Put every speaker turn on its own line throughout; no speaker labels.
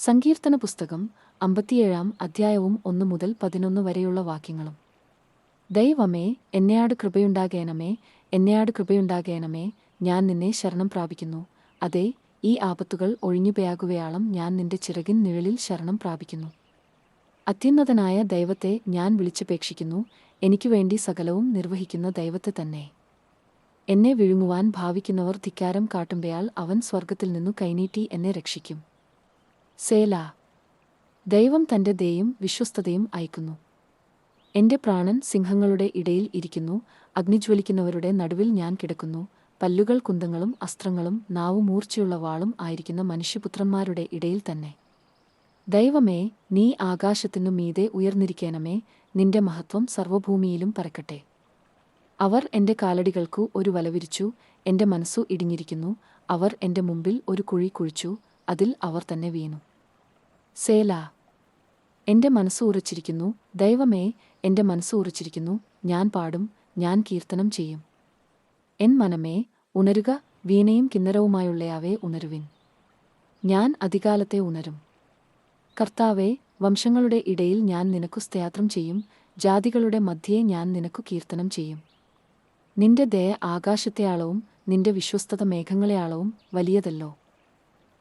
സങ്കീർത്തന പുസ്തകം അമ്പത്തിയേഴാം അധ്യായവും ഒന്നു മുതൽ പതിനൊന്ന് വരെയുള്ള വാക്യങ്ങളും. ദൈവമേ എന്നെയാട് കൃപയുണ്ടാകേണമേ എന്നെയാട് കൃപയുണ്ടാകേണമേ ഞാൻ നിന്നെ ശരണം പ്രാപിക്കുന്നു. അതെ ഈ ആപത്തുകൾ ഒഴിഞ്ഞുപയാകുകയാളം ഞാൻ നിന്റെ ചിറകിൻ നിഴലിൽ ശരണം പ്രാപിക്കുന്നു. അത്യുന്നതനായ ദൈവത്തെ ഞാൻ വിളിച്ചപേക്ഷിക്കുന്നു. എനിക്കു വേണ്ടി സകലവും നിർവഹിക്കുന്ന ദൈവത്തെ തന്നെ. എന്നെ വിഴുങ്ങുവാൻ ഭാവിക്കുന്നവർ ധിക്കാരം കാട്ടുമ്പയാൽ അവൻ സ്വർഗത്തിൽ നിന്നു കൈനീട്ടി എന്നെ രക്ഷിക്കും. സേല ദൈവം തന്റെ ദയും വിശ്വസ്തതയും അയക്കുന്നു. എന്റെ പ്രാണൻ സിംഹങ്ങളുടെ ഇടയിൽ ഇരിക്കുന്നു അഗ്നിജ്വലിക്കുന്നവരുടെ നടുവിൽ ഞാൻ കിടക്കുന്നു പല്ലുകൾ കുന്തങ്ങളും അസ്ത്രങ്ങളും നാവു മൂർച്ചയുള്ള വാളും ആയിരിക്കുന്ന മനുഷ്യപുത്രന്മാരുടെ ഇടയിൽ തന്നെ. ദൈവമേ നീ ആകാശത്തിനു മീതെ ഉയർന്നിരിക്കേണമേ നിന്റെ മഹത്വം സർവഭൂമിയിലും പറക്കട്ടെ അവർ എന്റെ കാലടികൾക്കു ഒരു വലവിരിച്ചു എന്റെ മനസ്സു ഇടിഞ്ഞിരിക്കുന്നു അവർ എന്റെ മുമ്പിൽ ഒരു കുഴി കുഴിച്ചു അതിൽ അവർ തന്നെ വീണു. സേല എന്റെ മനസ്സ് ഉറച്ചിരിക്കുന്നു. ദൈവമേ എന്റെ മനസ്സ് ഉറച്ചിരിക്കുന്നു. ഞാൻ പാടും ഞാൻ കീർത്തനം ചെയ്യും. എൻ മനമേ ഉണരുക വീണയും കിന്നരവുമായുള്ളയാവേ ഉണരുവിൻ. ഞാൻ അധികാലത്തെ ഉണരും. കർത്താവേ വംശങ്ങളുടെ ഇടയിൽ ഞാൻ നിനക്കു സ്തയാത്രം ചെയ്യും. ജാതികളുടെ മധ്യേ ഞാൻ നിനക്കു കീർത്തനം ചെയ്യും. നിന്റെ ദയ ആകാശത്തെയാളവും നിന്റെ വിശ്വസ്തത മേഘങ്ങളെയാളവും വലിയതല്ലോ.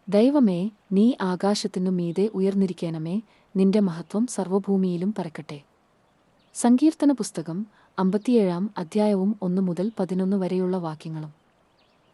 ദൈവമേ നീ ആകാശത്തിനു മീതെ ഉയർന്നിരിക്കണമേ നിന്റെ മഹത്വം സർവഭൂമിയിലും പരക്കട്ടെ. സങ്കീർത്തന പുസ്തകം അമ്പത്തിയേഴാം അധ്യായവും ഒന്നു മുതൽ പതിനൊന്ന് വരെയുള്ള വാക്യങ്ങളും.